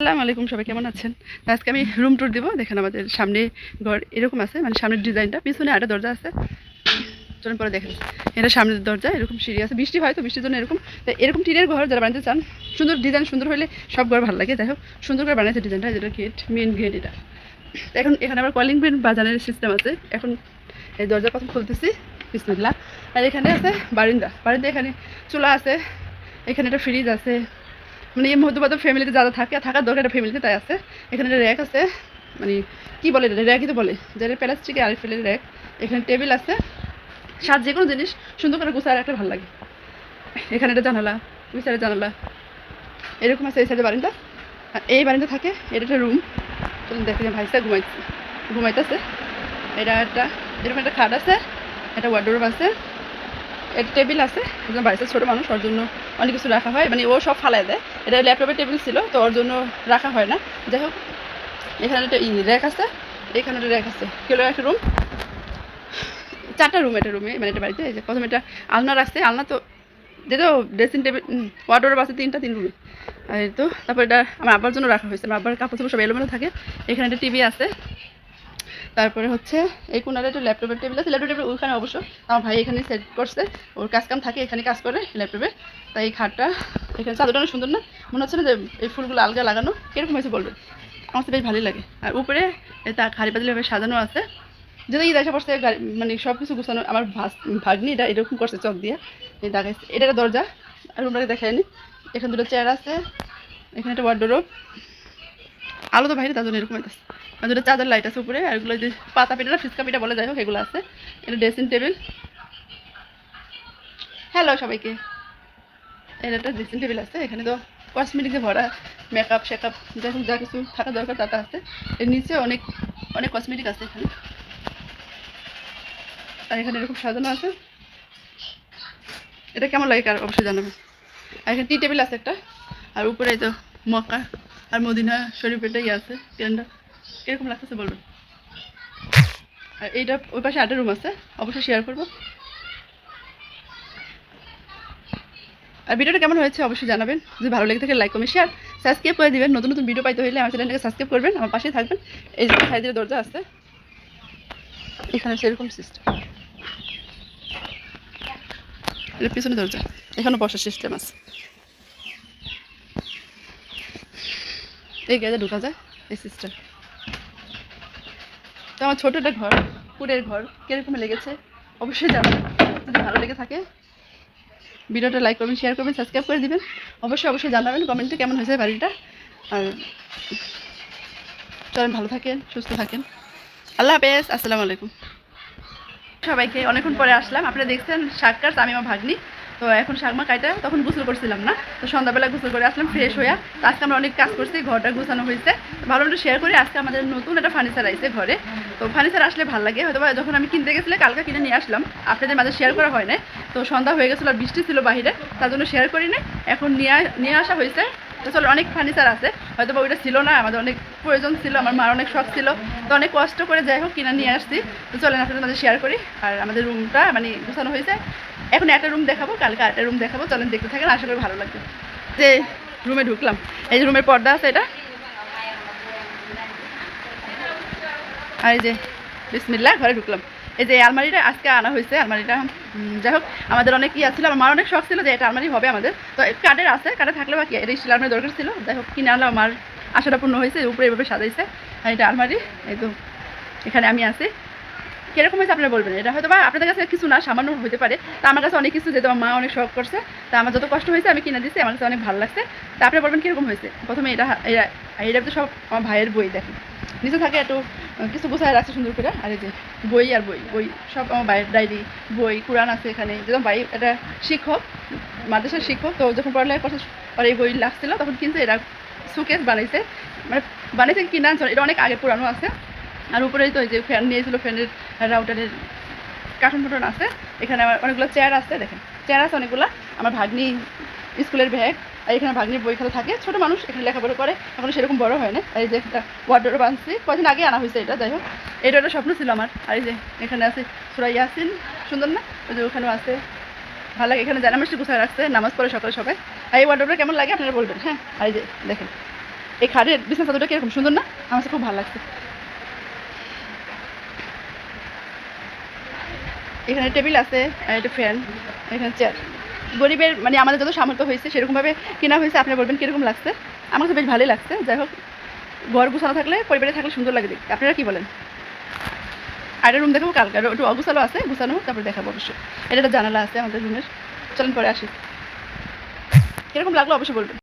আসসালামু আলাইকুম সবাই, কেমন আছেন? আজকে আমি রুম ট্যুর দিব। দেখেন আমাদের সামনে ঘর এরকম আছে মানে সামনের ডিজাইনটা পিছনে আরেকটা দরজা আছে। চলুন পরে দেখেন এটা সামনের দরজা, এরকম সিঁড়ি আছে। বৃষ্টি হয় তো, বৃষ্টির জন্য এরকম। তো এরকম টিনের ঘর যারা বানাতে চান, সুন্দর ডিজাইন সুন্দর হলে সব ঘর ভালো লাগে। হোক, সুন্দর করে বানাইছে ডিজাইনটা যেটা গেট মেন গেট এটা। এখন এখানে আবার কলিং বেল বাজানোর সিস্টেম আছে। এখন এই দরজা প্রথম খুলতেছি। বিসমিল্লা আর এখানে আছে বারিন্দা। বারিন্দা এখানে চুলা আছে। এখানে একটা ফ্রিজ আছে। মানে এই মধ্যবাদ ফ্যামিলিতে যারা থাকে, থাকার দরকার একটা ফ্যামিলিতে তাই আছে। এখানে একটা র্যাক আছে মানে কি বলে এটা? র্যাকই তো বলে। যেটা প্লাস্টিকের আর ফেলের র্যাক এখানে টেবিল আছে। সার যে কোনো জিনিস, সুন্দর করে গুছায় রাখলে ভালো লাগে। এখানে একটা জানালা, ওই সাইডে জানালা। এরকম আছে এই সাইডে বারিন্দা। আর এই বারিন্দা থাকে, এটা একটা রুম চলুন দেখে যে ভাইসা ঘুমাইছে, ঘুমাইতেছে। এটা একটা, এরকম একটা খাট আছে, একটা ওয়ার্ডরোব আছে। একটা টেবিল আছে বাড়িতে ছোটো মানুষ, ওর জন্য অনেক কিছু রাখা হয়। মানে ও সব ফালাই দেয়। এটা ল্যাপটপের টেবিল ছিল, তো ওর জন্য রাখা হয় না। যাই হোক, এখানে একটা র্যাক আছে, এখানে একটা র্যাক আছে। কেলো একটা রুম চারটা রুম এটা রুমে মানে এটা বাড়িতে প্রথমে এটা আলনা রাখছে। আলনা তো যেহেতু ড্রেসিং টেবিল ওয়ার্ডরোব আছে, তিনটা, তিন রুমে আর তো, তারপর এটা আমার আব্বার জন্য রাখা হয়েছে। আমার আব্বার কাপড় সব এলোমেলো থাকে। এখানে একটা টিভি আছে। তারপরে হচ্ছে এই কোনারে একটা ল্যাপটপের টেবিল আছে। ল্যাপটপ টেবিল ওখানে অবশ্য। আমার ভাই এখানে সেট করছে। ওর কাজ কাম থাকে, এখানে কাজ করে ল্যাপটপে। তাই এই খাটটা এখানে চাদরটা অনেক সুন্দর না? মনে হচ্ছে না যে এই ফুলগুলো আলগা লাগানো? কীরকম হয়েছে বলবে? আমার তো বেশ ভালোই লাগে। আর উপরে এই তা খালি পাতলিভাবে সাজানো আছে। যদি ঈদ আসা পড়ছে মানে সব কিছু গুছানো আমার ভাগ্নি এটা এরকম করছে চক দিয়ে। এই দেখাইছে। এটা একটা দরজা। আর রুমটাকে দেখায়নি। এখানে দুটো চেয়ার আছে। এখানে একটা ওয়ার্ডরোব আলো তো বাইরে, তার এরকম হইতেছে আর দুটো চার্জার লাইট আছে উপরে, আর এগুলো যে পাতা পিঠা ফিসকা পিঠা বলে যাই হোক, এগুলো আছে। এটা ড্রেসিং টেবিল হ্যালো সবাইকে। এটা একটা ড্রেসিং টেবিল আছে, এখানে তো কসমেটিক্সে ভরা মেকআপ শেকআপ হোক যা কিছু থাকা দরকার তাটা আছে। এর নিচে অনেক অনেক কসমেটিক আছে এখানে। আর এখানে এরকম সাজানো আছে। এটা কেমন লাগে কার অবশ্যই জানাবেন। আর এখানে টি টেবিল আছে একটা। আর উপরে তো মক্কা আর মদিনা শরীফেরটাই আছে ট্রেনটা কীরকম লাগতেছে বলবেন আর এইটা ওই পাশে আরেকটা রুম আছে, অবশ্যই শেয়ার করব। আর ভিডিওটা কেমন হয়েছে অবশ্যই জানাবেন। যদি ভালো লেগে থাকে লাইক কমেন্ট শেয়ার সাবস্ক্রাইব করে দিবেন। নতুন নতুন ভিডিও পাইতে হলে আমার চ্যানেলটাকে সাবস্ক্রাইব করবেন, আমার পাশেই থাকবেন। এই যে সাইডের দরজা আছে, এখানে সেরকম সিস্টেম পিছনে দরজা, এখানে বসার সিস্টেম আছে। এই গেজে ঢোকা যায়, এই সিস্টেম তো আমার ছোটো একটা ঘর কুড়ের ঘর, কীরকম লেগেছে, অবশ্যই জানাবেন। যদি ভালো লেগে থাকে, ভিডিওটা লাইক করবেন শেয়ার করবেন সাবস্ক্রাইব করে দিবেন। অবশ্যই অবশ্যই জানাবেন কমেন্টে কেমন হয়েছে বাড়িটা। আর চলেন, ভালো থাকেন, সুস্থ থাকেন। আল্লাহ হাফেজ, আসসালামু আলাইকুম। সবাইকে অনেকক্ষণ পরে আসলাম। আপনারা দেখছেন শাককার আমি আমার ভাগ্নি। তো এখন শাকমা কাইটা তখন গোসল করছিলাম না। তো সন্ধ্যাবেলা গোসল করে আসলাম ফ্রেশ হয়ে তো আজকে আমরা অনেক কাজ করছি, ঘরটা গোছানো হয়েছে ভালো একটু শেয়ার করি, আজকে আমাদের নতুন একটা ফার্নিচার আইছে ঘরে। তো ফার্নিচার আসলে ভালো লাগে হয়তো যখন আমি কিনতে গেছিলাম কালকে কিনে নিয়ে আসলাম। আপনাদের মাঝে শেয়ার করা হয় না তো সন্ধ্যা হয়ে গেছিল আর বৃষ্টি ছিল বাহিরে, তার জন্য শেয়ার করি না এখন নিয়ে নিয়ে আসা হয়েছে চলো, অনেক ফার্নিচার আছে। হয়তো বা ওইটা ছিল না, আমাদের অনেক প্রয়োজন ছিল, আমার মার অনেক শখ ছিল। তো অনেক কষ্ট করে যাই হোক, কিনে নিয়ে আসছি। তো চলেন আপনাদের মাঝে শেয়ার করি। আর আমাদের রুমটা মানে গোছানো হয়েছে এখন একটা রুম দেখাবো, কালকে একটা রুম দেখাবো। চলেন দেখতে থাকেন, আশা করি ভালো লাগবে। যে রুমে ঢুকলাম। এই যে রুমের পর্দা আছে এটা। আর এই যে বিসমিল্লা ঘরে ঢুকলাম। এই যে আলমারিটা আজকে আনা হয়েছে, আলমারিটা যাই হোক, আমাদের অনেক ইয়ে ছিল, আমার অনেক শখ ছিল যে এটা আলমারি হবে আমাদের। তো কাঠের আছে, কাঠে থাকলে বা কি এটা স্টিল আলমারি দরকার ছিল। যাই হোক, কিনে আনলাম, আমার আশাটা পূর্ণ হয়েছে, উপরে এভাবে সাজাইছে। আর এটা আলমারি, এই তো, এখানে আমি আছি। কীরকম হয়েছে আপনারা বলবেন? এটা হয়তো বা আপনাদের কাছে কিছু না, সামান্য হতে পারে। তা আমার কাছে অনেক কিছু, যেহেতু আমার মা অনেক শখ করছে, তা আমার যত কষ্ট হয়েছে আমি কিনে দিচ্ছি আমার কাছে অনেক ভালো লাগছে। তা আপনারা বলবেন কীরকম হয়েছে? প্রথমে এটা এটা তো সব আমার ভাইয়ের বই, দেখেন। নিচে থাকে একটু কিছু গোছায় রাখছে সুন্দর করে, আর এই যে বই আর বই বই সব আমার ভাইয়ের ডায়েরি বই, কোরআন আছে এখানে। যেরকম ভাই এটা শিক্ষক, মাদ্রাসার শিক্ষক, তো যখন পড়ালেখা করছে আর এই বই লাগছিল, তখন কিনছে, এরা সুকেস বানাইছে। মানে বানাইছে কিনা, এটা অনেক আগে পুরানো আছে। আর উপরেই তো ওই যে ফ্যান নিয়েছিল ফ্যানের রাউটারের কার্টুন ফাটন আছে, এখানে আমার অনেকগুলো চেয়ার আছে, দেখেন। চেয়ার আছে অনেকগুলো, আমার ভাগ্নি স্কুলের ব্যাগ আর এখানে ভাগ্নির বই খাতা থাকে। ছোটো মানুষ এখানে লেখাপড়া করে, এখন সেরকম বড় হয় না। এই যে একটা ওয়ার্ডরোব আনছি কদিন আগে আনা হয়েছে এটা, যাই হোক। এটা একটা স্বপ্ন ছিল আমার। আর এই যে এখানে আছে সুরাই ইয়াসিন, সুন্দর না? ওই যে ওখানেও আছে। ভালো লাগে, এখানে জানামাসি গুছায় রাখছে, নামাজ পড়ে সকালে সবাই। আর এই ওয়ার্ডরোবটা কেমন লাগে আপনারা বলবেন হ্যাঁ? আর এই যে দেখেন, এই খাটের বিছনা চাদরটা কীরকম? সুন্দর না? আমার খুব ভালো লাগছে। এখানে টেবিল আছে আর একটা ফ্যান, এখানে চেয়ার গরিবের মানে আমাদের যত সামর্থ্য হয়েছে, সেরকমভাবে কেনা হয়েছে আপনি বলবেন কীরকম লাগছে? আমার কাছে বেশ ভালোই লাগছে, যাই হোক। ঘর গুছানো থাকলে পরিবারে থাকলে সুন্দর লাগে দেখতে। আপনারা কি বলেন? আর রুম দেখাবো কালকে একটু অগুছালো আছে, গুছানো, তারপরে দেখাবো অবশ্যই। এটা একটা জানালা আছে আমাদের রুমের চলেন পরে আসি। কীরকম লাগল অবশ্যই বলবেন।